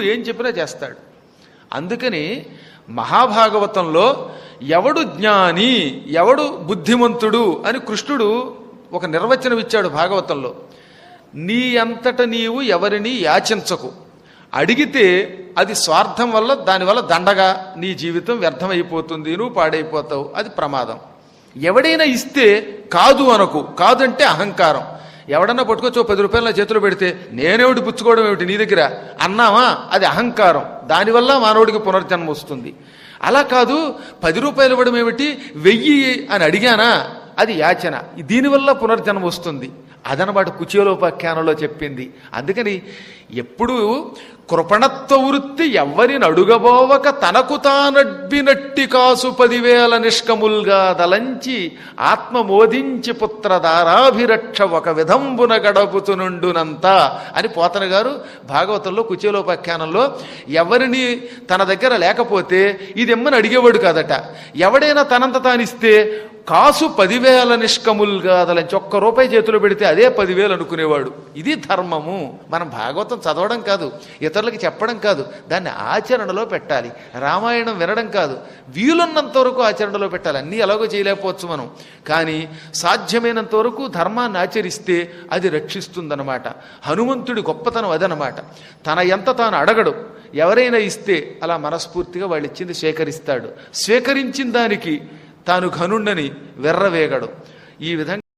గురువు ఏం చెప్పినా చేస్తాడు. అందుకని మహాభాగవతంలో ఎవడు జ్ఞాని ఎవడు బుద్ధిమంతుడు అని కృష్ణుడు ఒక నిర్వచనం ఇచ్చాడు భాగవతంలో. నీ అంతట నీవు ఎవరిని యాచించకు. అడిగితే అది స్వార్థం వల్ల దానివల్ల దండగా నీ జీవితం వ్యర్థమైపోతుంది నువ్వు పాడైపోతావు. అది ప్రమాదం. ఎవడైనా ఇస్తే కాదు అనకు. కాదంటే అహంకారం. ఎవడన్నా పట్టుకొచ్చి ఓ పది రూపాయలు నా చేతిలో పెడితే నేనేమిటి పుచ్చుకోవడం ఏమిటి నీ దగ్గర? అన్నావా అది అహంకారం. దానివల్ల మానవుడికి పునర్జన్మ వస్తుంది. అలా కాదు పది రూపాయలు ఇవ్వడం ఏమిటి? వెయ్యి అని అడిగానా? అది యాచన. దీనివల్ల పునర్జన్మ వస్తుంది. అదనమాట కుచేలోపాఖ్యానంలో చెప్పింది. అందుకని ఎప్పుడు కృపణత్వ వృత్తి ఎవ్వరిని అడుగబోవక తనకు తానడ్బినట్టి కాసు పదివేల నిష్కముల్గా దలంచి ఆత్మ మోదించి పుత్ర దారాభిరక్ష ఒక విధంబున గడపుతునుండునంత అని పోతన గారు భాగవతంలో కుచేలోపాఖ్యానంలో ఎవరిని తన దగ్గర లేకపోతే ఇది ఎమ్మని అడిగేవాడు కాదట. ఎవడైనా తనంత తానిస్తే కాసు పదివేల నిష్కముల్గా అదలంచి ఒక్క రూపాయి చేతిలో పెడితే అదే పదివేలు అనుకునేవాడు. ఇది ధర్మము. మనం భాగవతం చదవడం కాదు ఇతరులకి చెప్పడం కాదు దాన్ని ఆచరణలో పెట్టాలి. రామాయణం వినడం కాదు. వీలున్నంత వరకు ఆచరణలో పెట్టాలి. అన్నీ ఎలాగో చేయలేకపోవచ్చు మనం. కానీ సాధ్యమైనంత వరకు ధర్మాన్ని ఆచరిస్తే అది రక్షిస్తుందన్నమాట. హనుమంతుడి గొప్పతనం అదనమాట తన ఎంత తాను అడగడు. ఎవరైనా ఇస్తే అలా మనస్ఫూర్తిగా వాళ్ళు ఇచ్చింది స్వీకరిస్తాడు. స్వీకరించిన దానికి తాను ఘనుండని వెర్రవేగడు. ఈ విధంగా